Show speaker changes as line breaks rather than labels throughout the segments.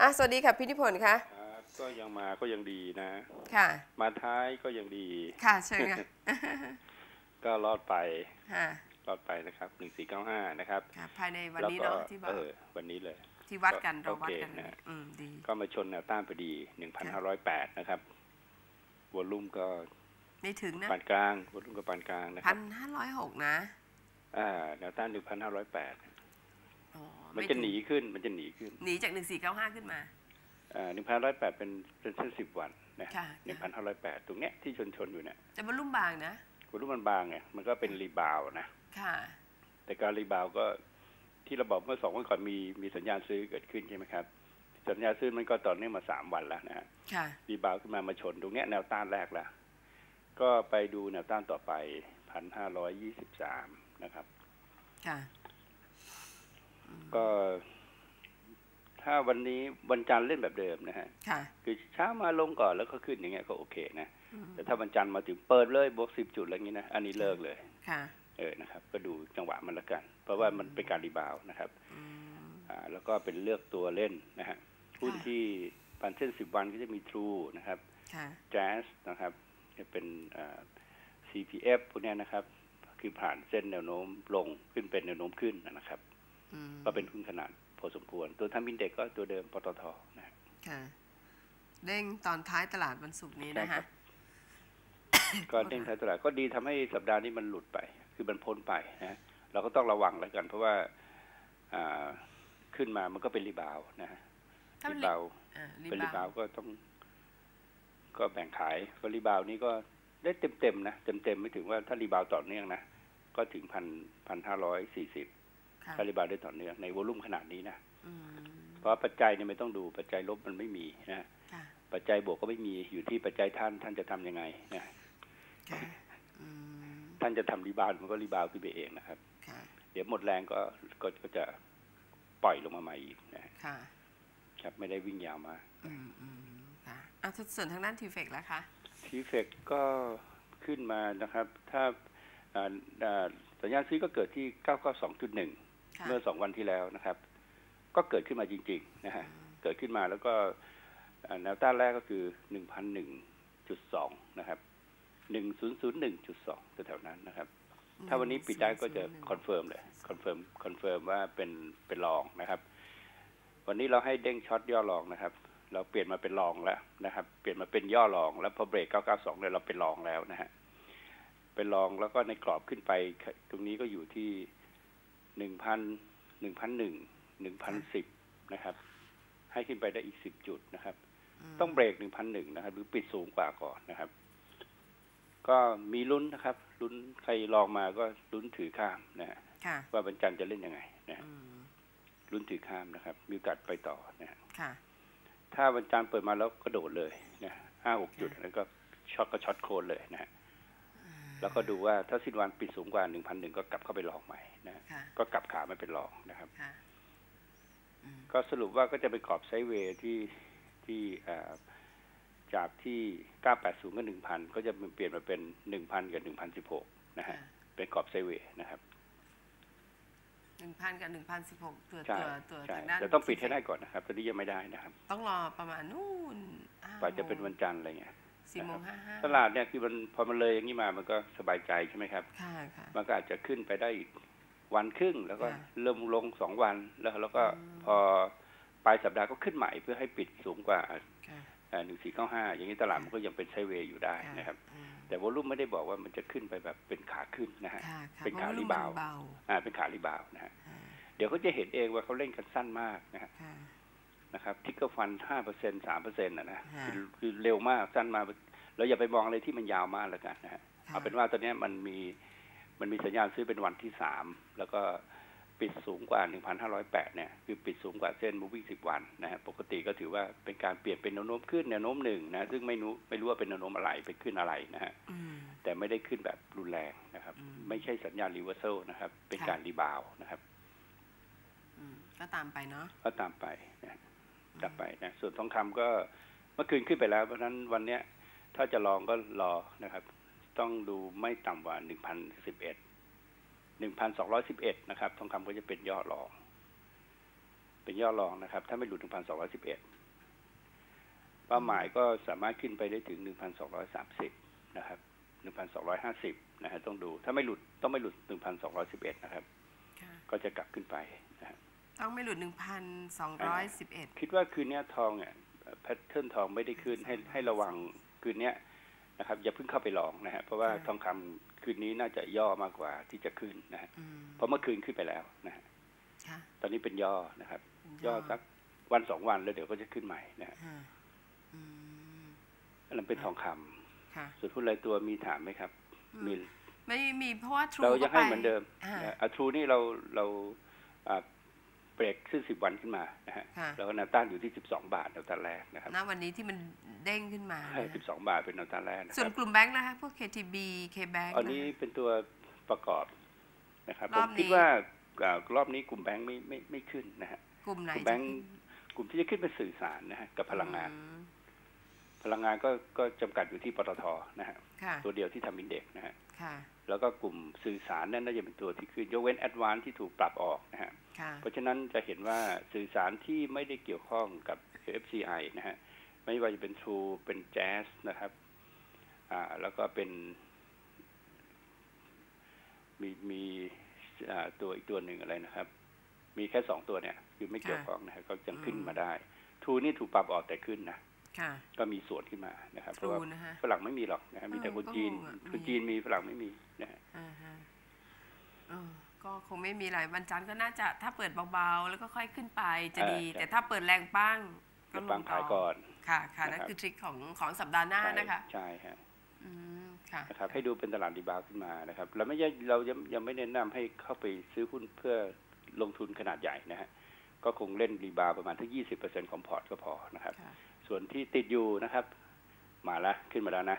อะสวัสดีค่ะพี่นิพนธ์คะ
ครับก็ยังมาก็ยังดีนะ
ค่ะ
มาท้ายก็ยังดี
ค่ะเชิญค่ะ
ก็รอดไป
ค่ะ
รอดไปนะครับหนึ่งสี่เก้าห้านะครับ
ค่ะภายในวัน
แล้ว
นี้
ก็
เนาะที่บอก
เออวันนี้เลย
ที่วัดกัน
ก็
เราวัด
โอเค
กัน
นะ
อืมดี
ก็มาชนแนวต้านพอดีหนึ่งพันห้าร้อยแปดนะครับวอลลุ่มก็
ไม่ถึงนะ
ปานกลางวอลลุ่มก็ปานกลางนะค
พั
รับ
นห้าร้อยหกนะ
อ่าแนวต้านหนึ่งพันห้าร้อยแปด
อ๋อ
มัน
ไถึ
จะ
ง
หนีขึ้นมันจะหนีขึ้น
หนีจากหนึ่งสี่เก้าห้าขึ้นมา
อ่าหนึ่งพันร้อยแปดเป็นเป็นเส้นสิบวันนะ
ค่ะ
หนึ่งพันห้าร้อยแปดตรงเนี้ยที่ชนชนๆอยู่เนี่ย
จะบรรลุมบางนะ
วอลลุ่มมันบางไงมันก็เป็นรีบาวด์นะ
ค่ะ
แต่การรีบาวด์ก็ที่เราบอกเมื่อสองวันก่อนมีมีสัญญาณซื้อเกิดขึ้นใช่ไหมครับ สัญญาณซื้อมันก็ต่อเนื่องมาสามวันแล้วนะฮะ
ค่ะ
รีบาวด์ขึ้นมามาชนตรงเนี้ยแนวต้านแรกละก็ไปดูแนวต้านต่อไปพันห้าร้อยยี่สิบสามนะครับ
ค่ะ
ก็ถ้าวันนี้วันจันทร์เล่นแบบเดิมนะฮะ
ค่ะ
คือเช้ามาลงก่อนแล้วก็ขึ้นอย่างเงี้ยก็โอเคนะ
อืม
แต่ถ้าวันจันทร์มาถึงเปิดเลยบวกสิบจุดอะไรอย่างงี้นะอันนี้เลิกเลย
ค่ะ
เออนะครับ ก็ดูจังหวะมันละกัน เพราะว่ามันเป็นการรีบาวด์นะครับ
อืม
อ่าแล้วก็เป็นเลือกตัวเล่นนะฮะหุ้น
ค่ะ
ที่ปันเส้นสิบวันก็จะมี True นะครับ
ค่ะ
Jazz นะครับ จะเป็นอ่า CPF พวกเนี้ยนะครับ คือผ่านเส้นแนวโน้มลงขึ้นเป็นแนวโน้มขึ้นนะครับ
อืม
ก็เป็นหุ้นขนาดพอสมควร ตัวทำมินเด็กก็ตัวเดิมปตทนะฮะ
ค่ะเด้งตอนท้ายตลาดวันศุกร์นี้
ใช่
นะ
ครั
คะ
บก็เด้งท้ายตลาดก็ดีทำให้สัปดาห์นี้มันหลุดไป คือมันพ้นไปนะเราก็ต้องระวังแล้วกัน เพราะว่าอ่าขึ้นมามันก็เป็นรีบาวด์นะฮะ
ถ้ามั
รี
น
บาวด์
อ่ารี
เป็นรี
บา
บาว
ว
ด์ก็ต้อง ก็แบ่งขายก็รีบาวด์นี้ก็ได้เต็มเต็มๆนะเต็มเต็มๆไม่ถึงว่าถ้ารีบาวด์ต่อเนื่องนะก็ถึงพันพันห้าร้อยสี่สิบ
ค่ะ
ถ้ารีบาวด์ได้ต่อเนื่องในวอลุ่มขนาดนี้นะ
อืม
เพราะปัจจัยเนี่ยไม่ต้องดูปัจจัยลบมันไม่มีนะ
ค่ะ
ปัจจัยบวกก็ไม่มีอยู่ที่ปัจจัยท่าน ท่านจะทำยังไงนะ
ค่ะอืม
ท่านจะทำรีบาวด์มันก็รีบาวด์ขึ้นไปเองนะครับ
ค่ะ
เดี๋ยวหมดแรงก็ก็ก็จะปล่อยลงมาใหม่อีกนะ
ค่ะ
ครับไม่ได้วิ่งยาวมาก
อืมอืมค่ะอะส่วนทางด้านทีเฟกแล้วคะ
ทีเฟกก็ขึ้นมานะครับ ถ้าอ่าอ่าสัญญาณซื้อก็เกิดที่ 992.1
ค่ะ
เมื่อสองวันที่แล้วนะครับ ก็เกิดขึ้นมาจริงๆนะฮะเกิดขึ้นมาแล้วก็อ่าแนวต้านแรกก็คือ1,001.2นะครับ1001.2แถวๆนั้นนะครับ ถ้าวันนี้ปิดได้ก็จะคอนเฟิร์มเลยคอนเฟิร์มคอนเฟิร์มว่าเป็นเป็นรองนะครับ วันนี้เราให้เด้งช็อตย่อรองนะครับ เราเปลี่ยนมาเป็นรองแล้วนะครับ เปลี่ยนมาเป็นย่อรองแล้วพอเบรก 992เนี่ยเราเป็นรองแล้วนะฮะเป็นรองแล้วก็ในกรอบขึ้นไป ตรงนี้ก็อยู่ที่ 1,000 1,001 1,010นะครับ ให้ขึ้นไปได้อีก10จุดนะครับ ต้องเบรก1,001นะครับ หรือปิดสูงกว่าก่อนนะครับ ก็มีลุ้นนะครับลุ้นใครลองมาก็ลุ้นถือข้ามนะฮะ
ค่ะ
ว่าวันจันทร์จะเล่นยังไงนะฮะ
อืม
ลุ้นถือข้ามนะครับ มีโอกาสไปต่อนะฮะ
ค่ะ
ถ้าวันจันทร์เปิดมาแล้วกระโดดเลยนะห้าหกจุดแล้วก็ช็อตก็ช็อตโคนเลยนะฮะ แล้วก็ดูว่าถ้าสิ้นวันปิดสูงกว่าหนึ่งพันหนึ่งก็กลับเข้าไปลองใหม่นะฮะ
ค่ะ
ก็กลับขาไม่เป็นรองนะครับ
ค่ะอืม
ก็สรุปว่าก็จะเป็นกรอบไซด์เวย์ที่ที่อ่าจากที่980กับ1,000ก็จะเปลี่ยนมาเป็น1,000กับ1,016นะฮะ
ค่ะ
เป็นกรอบไซด์เวย์นะครับ
หนึ่งพันกับหนึ่งพันสิบหกตัว
ใช่
ตัวตัว
ใช่
ทางด้าน
แต่ต้องปิดให้ได้ก่อนนะครับตอนนี้ยังไม่ได้นะครับ
ต้องรอประมาณนู่นห้
กว่าจะเป็นวันจันทร์อะไรเงี้ย
สี่โมงห้าห้า
ตลาดเนี่ยคือมันพอมันเลยอย่างนี้มามันก็สบายใจใช่ไหมครับ
ค่ะค่ะ
มันก็อาจจะขึ้นไปได้อีกวันครึ่งแล้วก็
ค่ะ
เริ่มลงสองวันแล้วแล้วก็
อืม
พอปลายสัปดาห์ก็ขึ้นใหม่เพื่อให้ปิดสูงกว่า
ค่ะ
หนึ่งสี่เก้าห้าอย่างนี้ตลาดมันก็ยังเป็นไซด์เวย์อยู่ได้
ค่ะ
นะครับ
อืม
แต่วอลุ่มไม่ได้บอกว่ามันจะขึ้นไปแบบเป็นขาขึ้นนะฮะ
ค่ะค่ะ
เป็นขา
พะ
รีบาวด์
มันเบา
อ่าเป็นขารีบาวด์นะฮะ
ค่ะ
เดี๋ยวเขาจะเห็นเองว่าเขาเล่นกันสั้นมากนะฮะ
ค่ะ
นะครับทิกเกอร์ฟันห้าเปอร์เซ็นสามเปอร์เซ็นต์นะนะ
ค่ะ
คือคือเร็วมากสั้นมากเราอย่าไปมองอะไรที่มันยาวมากแล้วกันนะฮะ
ค่ะ
เอาเป็นว่าตอนเนี้ยมันมีมันมีสัญญาณซื้อเป็นวันที่สามแล้วก็ปิดสูงกว่า 1,508 เนี่ย คือปิดสูงกว่าเส้น moving 10 วันนะฮะ ปกติก็ถือว่าเป็นการเปลี่ยนเป็นแนวโน้มขึ้นแนวโน้มหนึ่งนะ ซึ่งไม่รู้ไม่รู้ว่าเป็นแนวโน้มอะไรไปขึ้นอะไรนะฮะ
อืม
แต่ไม่ได้ขึ้นแบบรุนแรงนะครับ
อืม
ไม่ใช่สัญญาณ reversal นะครับ เป็น
ค่ะ
การรีบาวด์นะครับ
อืมก็ตามไปเนาะ
ก็ตามไปนะ ตามไปนะส่วนทองคำก็เมื่อคืนขึ้นไปแล้ว เพราะฉะนั้นวันเนี้ยถ้าจะลองก็รอนะครับ ต้องดูไม่ต่ำกว่า1,011 1,211นะครับ ทองคำก็จะเป็นยอดรองเเป็นย่อรองนะครับ ถ้าไม่หลุด1,211เป้าหมายก็สามารถขึ้นไปได้ถึง1,230นะครับ1,250นะฮะต้องดู ถ้าไม่หลุดต้องไม่หลุด1,211นะครับ
ค่ะ
ก็จะกลับขึ้นไปนะฮะ
ต้องไม่หลุดหนึ่งพันสองร้อยสิบเอ็ด
คิดว่าคืนเนี้ยทองเนี่ยแพทเทิร์นทองไม่ได้ขึ้นให้ให้ระวังคืนเนี้ยนะครับ อย่าเพิ่งเข้าไปลองนะฮะเพราะว่าทองคำคืนนี้น่าจะย่อมากกว่าที่จะขึ้นนะฮะ
อืม
เพราะเมื่อคืนขึ้นไปแล้วนะฮะ
ค่ะ
ตอนนี้เป็นย่อนะครับ
เป็น
ย่อสักวันสองวันแล้วเดี๋ยวก็จะขึ้นใหม่นะฮะ
ค่ะอืม
อันนั้นเป็นทองคำ
ค่ะ
ส่วนหุ้นรายตัวมีถามไหมครับ
อืม
มี
ไม่มีเพราะว่าทรู
เรายังให้เหมือนเดิม
อ่า
นะอะทรูนี่เราเราอ่า เบรกขึ้นสิบวันขึ้นมานะฮะ
ค่ะ
แล้วก็แนวต้านอยู่ที่สิบสองบาทแนวต้านแรกนะครับ
ณวันนี้ที่มันเด้งขึ้นมา
ให้
นะ
สิบสองบาทเป็นแนวต้านแรกนะค
ส่วน
รับ
กลุ่มแบงค์นะคะพวก KTB KBank
อันนี้เป็นตัวประกอบนะครับ
ร
ผ
อ
ม
บนี้
คิดว่าอ่ารอบนี้กลุ่มแบงค์ไม่ไม่ไม่ขึ้นนะฮะ
กลุ่มไหน
กลุ่มแบงค์กลุ่มที่จะขึ้นเป็นสื่อสารนะฮะกับพลังงาน
อืม
พลังงานก็ก็จำกัดอยู่ที่ปตทนะฮะ
ค่ะ
ตัวเดียวที่ทำอินเด็กซ์นะฮะ
ค่ะ
แล้วก็กลุ่มสื่อสารนั่นน่าจะเป็นตัวที่ขึ้นยกเว้นแอดวานที่ถูกปรับออกนะฮะ
ค่ะ
เพราะฉะนั้นจะเห็นว่าสื่อสารที่ไม่ได้เกี่ยวข้องกับ FCI นะฮะไม่ว่าจะเป็น True เป็น Jazz นะครับ อ่า แล้วก็เป็น มีมีอ่าตัวอีกตัวหนึ่งอะไรนะครับ มีแค่สองตัวเนี่ย คือไม่เกี่ยวข้องนะครับก็ยังขึ้นมาได้ True นี่ถูกปรับออกแต่ขึ้นนะ
ค่ะ
ก็มีส่วนขึ้นมานะครับ เพ
ทรู
ราะว่า
นะคะ
ฝรั่งไม่มีหรอกนะครับมีแต่
เออ
คน
ก็
จีน
งงอะ
คน
มี
จีนมีฝรั่งไม่มีนะฮะ
อ่าฮะเออ ก็คงไม่มีอะไรวันจันทร์ก็น่าจะถ้าเปิดเบาๆ แล้วก็ค่อยขึ้นไปจะดี แต่ถ้าเปิดแรงป้างก็ล
บาง
ง
ขาย
ต่
ก่
อ
อน
ค่ะค่ะนั่น
นะครับ
คือทริคของของสัปดาห์หน้า
ใช่
นะคะ
ใช่ฮะ
อืมค่ะ
นะครับให้ดูเป็นตลาดรีบาวด์ขึ้นมานะครับเราไม่ใช่เรายังยังไม่แนะนำให้เข้าไปซื้อหุ้นเพื่อลงทุนขนาดใหญ่นะฮะก็คงเล่นรีบาวด์ประมาณที่ยี่สิบเปอร์เซ็นของพอร์ตก็พอนะครับ
ค่ะ
ส่วนที่ติดอยู่นะครับ มาแล้วขึ้นมาแล้วนะ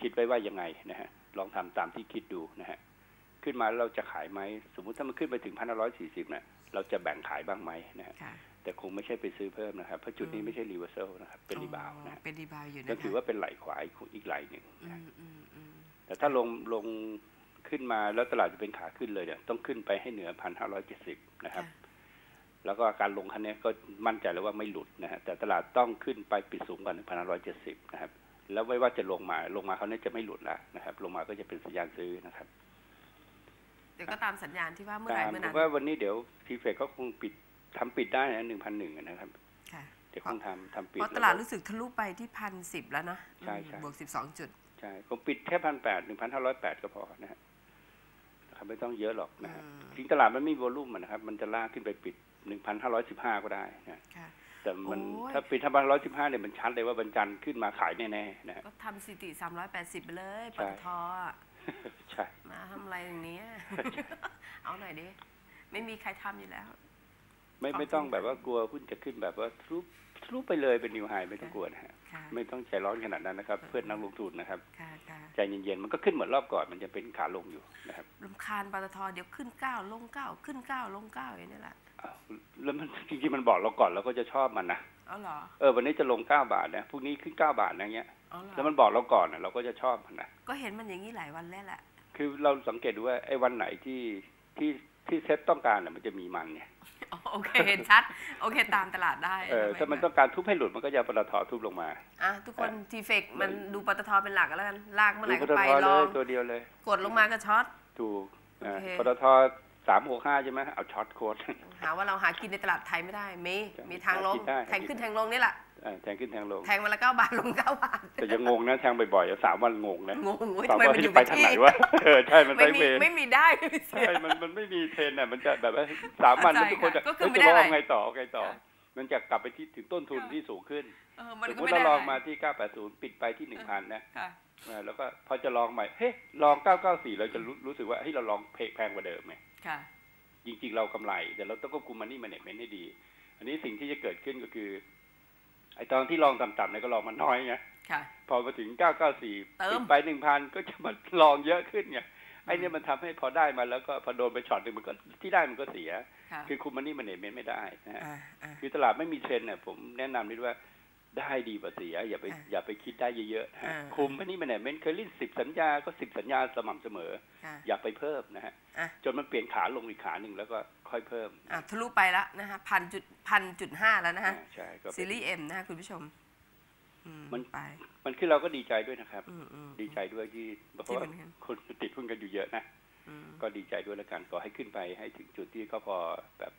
คิดไว้ว่ายังไงนะฮะลองทำตามที่คิดดูนะฮะ ขึ้นมาแล้วเราจะขายไหมสมมุติถ้ามันขึ้นไปถึงพันร้อยสี่สิบเนี่ยเราจะแบ่งขายบ้างไหมนะฮะ
ค่ะ
แต่คงไม่ใช่ไปซื้อเพิ่มนะครับ เพราะจุดนี้
อืม
ไม่ใช่รีเวอร์เซลนะครับเป็นรีบาวด์นะฮะ
เป็นรีบาวด์อยู่นะคะ
ก็ถือว่าเป็นไหลขวาอีกอีกไหลหนึ่ง
อื
นะ
มอืมอืม
แต่ถ้าลงลงขึ้นมาแล้วตลาดจะเป็นขาขึ้นเลยเนี่ยต้องขึ้นไปให้เหนือพันห้าร้อยเจ็ดสิบนะครับ
ค่ะ
แล้วก็การลงครั้งนี้ก็มั่นใจแล้วว่าไม่หลุดนะฮะแต่ตลาดต้องขึ้นไปปิดสูงกว่าหนึ่งพันห้าร้อยเจ็ดสิบนะครับ แล้วไม่ว่าจะลงมาลงมาเขาวนี้จะไม่หลุดแล้วนะครับ ลงมาก็จะเป็นสัญญาณซื้อนะครับ
เดี๋ยวก็ตามสัญญาณที่ว่าเมื่อไหร่
ตาม
เมื่อ
ผ
นั้
ม
น
ว่าวันนี้เดี๋ยวทีเฟกก็คงปิดทำปิดได้นะหนึ่งพันหนึ่งนะครับ
ค่ะ
เดี๋ยวคงทำทำปิด
เพราะตลาดรู้สึกทะลุไปที่พันสิบแล้วนะ
ใช่ใช่
อืมบวกสิบสองจุด
ใช่คงปิดแค่พันแปดหนึ่งพันห้าร้อยแปดก็พอนะฮะนะครับไม่ต้องเยอะหรอกนะฮะ
อืม
จริงตลาดมันไม่มีวอลุ่มอะนะครับ มันจะลากขึ้นไปปิดหนึ่งพันห้าร้อยสิบห้าก็ได้นะ
ค่ะ
แต่มัน
โอ้ย
ถ้าปิดทำพันร้อยสิบห้าเนี่ยมันชัดเลยว่าบรรจันทร์ขึ้นมาขายแน่ๆนะฮะ
ก็ทำสถิติสามร้อยแปดสิบไปเลยป
ใช่
ตทอะ
ใช่
มาทำอะไรอย่างเนี้ยเอาหน่อยดิไม่มีใครทำอยู่แล้ว
ไม่
ของ
ไม่ต้อง
จริง
แบบว่ากลัวหุ้นจะขึ้นแบบว่าทรุปทรุปไปเลยเป็นนิวไฮไม่ต้องกลัวนะฮะ
ค่ะ
ไม่ต้องใจร้อนขนาดนั้นนะครับ เพื่อนนักลงทุนนะครับ
ค่ะค่ะ
ใจเย็นๆมันก็ขึ้นเหมือนรอบก่อนมันจะเป็นขาลงอยู่นะครับ
รำคาญปตทเดี๋ยวขึ้นเก้าลงเก้าขึ้นเก้าลงเก้าอย่างนี้แหละ
อ้าวแล้วมันจริงๆมันบอกเราก่อนเราก็จะชอบมันนะ
เอาเหรอ
เออวันนี้จะลงเก้าบาทนะพรุ่งนี้ขึ้นเก้าบาทนะเงี้ย
เอาเหรอ
แล้วมันบอกเราก่อนนะเราก็จะชอบมันนะ
ก็เห็นมันอย่างนี้หลายวันแล้วแหละ
คือเราสังเกตดูว่าไอ้วันไหนที่ที่ที่เซ็ตต้องการน่ะมันจะมีมันเนี่ย
อ๋อโอเคเห็นชัด โอเคตามตลาดได้
เออ
ทำไถ้า
มันต้องการทุบให้หลุดมันก็จะปตททุบลงมา
อะทุกคนทีเฟกมันดูปตทเป็นหลักแล้วกันลากเมื่อไหร่
ดู
ก็
ปต
ไป
ท
ล
เล
อง
ยตัวเดียวเลย
กดลงมาก็ช็อต
ถูกอ่า
โอเค
ปตท สามหกห้าใช่ไหมเอาช็อตโค้ด
หาว่าเราหากินในตลาดไทยไม่ได้มี
ใช่
มีทางลง
หากินได้
แทงขึ้นแทงลงนี่แหละ
อ่าแทงขึ้นแทงลง
แทงมาละเก้าบาทลงเก้าบาท
แต่ยังงงนะแทงบ่อยๆสามวันงงนะ
งงเว้ย
สา
ทำ
ม
ไม
วัน
มันอ
จะ
ยู่
ไป
กับ
ทาง
ที่
ไหนวะเออใช่มัน
ไม่
ไซด์
มี
เวย์
ไม่มีได้ไม่มีเสีย
ใช่มันมันไม่มีเทรนน่ะมันจะแบบว่าสามวันแล้วทุกคนจะ
ก็คือ
เฮ้ย
ไม่
จะ
ได้
ลอง
อะไร
ไงต่อไงต่อ
ค่ะ
มันจะกลับไปที่ถึงต้นทุน
ค่ะ
ที่สูงขึ้น
เออมัน
สม
ก็
มติ
ไม่ได้
เราลอง
อะไร
มาที่980ปิดไปที่1,000นะ
ค่ะ
อ่า แล้วก็พอจะลองใหม่เฮ้ยลอง 994 เราจะรู้รู้สึกว่าเฮ้ยเราลองเพแพงกว่าเดิมไง
ค่ะ
จริงๆเรากำไร แต่เราต้องควบคุมมันนี่มันเน็ตเมนให้ดี อันนี้สิ่งที่จะเกิดขึ้นก็คือไอตอนที่ลองต่ำๆเนี่ยก็ลองมันน้อยไง
ค่ะ
พอมาถึง 994
เติม
ปิดไป 1,000 ก็จะมาลองเยอะขึ้นไงไอเนี่ยมันทำให้พอได้มาแล้วก็พอโดนไปช็อตหนึ่งมันก็ที่ได้มันก็เสีย
ค่ะ
คือคุมมันนี่มันเน็ตเมนไม่ได้นะฮะ
อ่าอ่า
คือตลาดไม่มีเทรนด์เนี่ยผมแนะนำนิดว่า ได้ดีกว่าเสียอย่าไป
อะ
อย่าไปคิดได้เยอะๆนะฮะ
อ่า
คุมอันนี้มันเนี่ยเมนเคยเล่นสิบสัญญาก็สิบสัญญาสม่ำเสมอ
ค่ะ
อย่าไปเพิ่มนะฮะ
อะ
จนมันเปลี่ยนขาลงอีกขาหนึ่งแล้วก็ค่อยเพิ่ม
อะทะลุไปแล้วนะคะพันจุดพันจุดห้าแล้วนะฮะ
อ่าใช่ก็เป็น
ซีรีส์เอ็มนะคะคุณผู้ชมอืม
มัน
ไป
มันคือเราก็ดีใจด้วยนะครับ
อืมอืม
ดีใจด้วยที่เพ
ที่
ราะว่า
มันขึ้น
คนติดหุ้นกันอยู่เยอะนะ
อืม
ก็ดีใจด้วยแล้วกันขอให้ขึ้นไปให้ถึงจุดที่เขาพอแบบ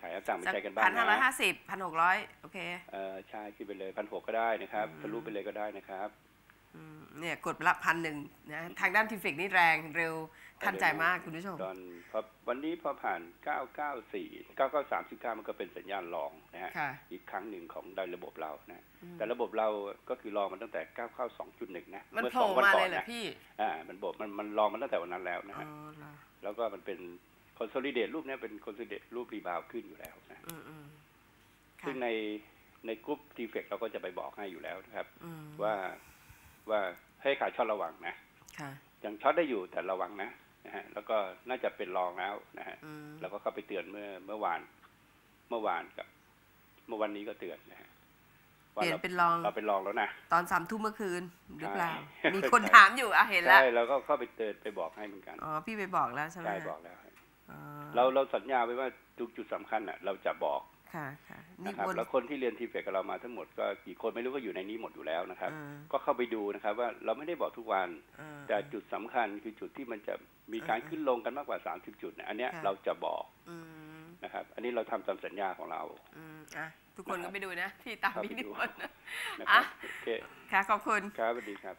ขายต่างไป
สัก
ใจกันบ้าง
พันห้าร้อย
นะ
ห้าสิบพันหกร้อยโอเค
เออใช่ขึ้นไปเลยพันหกก็ได้นะครับ
อืม
ทะลุไปเลยก็ได้นะครับ
อืมเนี่ยกดไปละพันหนึ่งนะทางด้านทีเฟกนี่แรงเร็วทันใจมากคุณผู้ชม
ตอนพอวันนี้พอผ่าน 994 993มันก็เป็นสัญญาณรองนะฮะ
ค่ะ
อีกครั้งหนึ่งของได้ระบบเรานะ
อืม
แต่ระบบเราก็คือรองมันตั้งแต่ 992.1 นะ
มัน
เมื่อ
โผ
ส
ล่
องวัน
มา
ก่
เล
อยน
เหรอ
นะ
พี่
อ่ามันบอกมันมันรองมันตั้งแต่วันนั้นแล้วนะ
อ๋อ
ฮะ
เหรอ
แล้วก็มันเป็น consolidate รูปเนี้ยเป็น consolidate รูปรีบาวขึ้นอยู่แล้วนะ
อืมอืมค่ะ
ซึ่งในในกรุ๊ปทีเฟกเราก็จะไปบอกให้อยู่แล้วนะครับ
อืม
ว่าว่าให้ขายช็อตระวังนะ
ค่ะ
ยังช็อตได้อยู่แต่ระวังนะนะฮะแล้วก็น่าจะเป็นรองแล้วนะฮะ
อืม
เราก็เข้าไปเตือนเมื่อเมื่อวาน เมื่อวานกับ เมื่อวันนี้ก็เตือนนะฮะ
เป
ว่า
ลี่ยน
เรา
เป็นรอง
เราเป็นรองแล้วนะ
ตอนสามทุ่มเมื่อคืนหรือเปล่า
ใช่
มีคนถามอยู่อะเห็นแล้ว
ใช่เราก็เข้าไปเตือนไปบอกให้เหมือนกัน
อ๋อพี่ไปบอกแล้วใช่ไหม
ใช่บอกแล้ว
อ๋อ
เราเราสัญญาไว้ว่าทุกจุดสำคัญอะ เราจะบอก
ค่ะค่ะนี่
นะครับ
วน
แล้วคนที่เรียนทีเฟกกับเรามาทั้งหมดก็กี่คนไม่รู้ก็อยู่ในนี้หมดอยู่แล้วนะครับ
อ่า
ก็เข้าไปดูนะครับ ว่าเราไม่ได้บอกทุกวัน
อ่า
แต่จุดสำคัญคือจุดที่มันจะมีการขึ้นลงกันมากกว่า30จุดเนี่ยอันเนี้ย
ค่ะ
เราจะบอก
อืม
นะครับ อันนี้เราทำตามสัญญาของเรา
อืมอะทุกคนก็ไปดูนะพี่ตาม
เข้าไป
พี่นิ
ดู
พนธ์
นะค
อะ
รับโอเค
ค่ะขอบคุณ
ครับสวัสดีครับ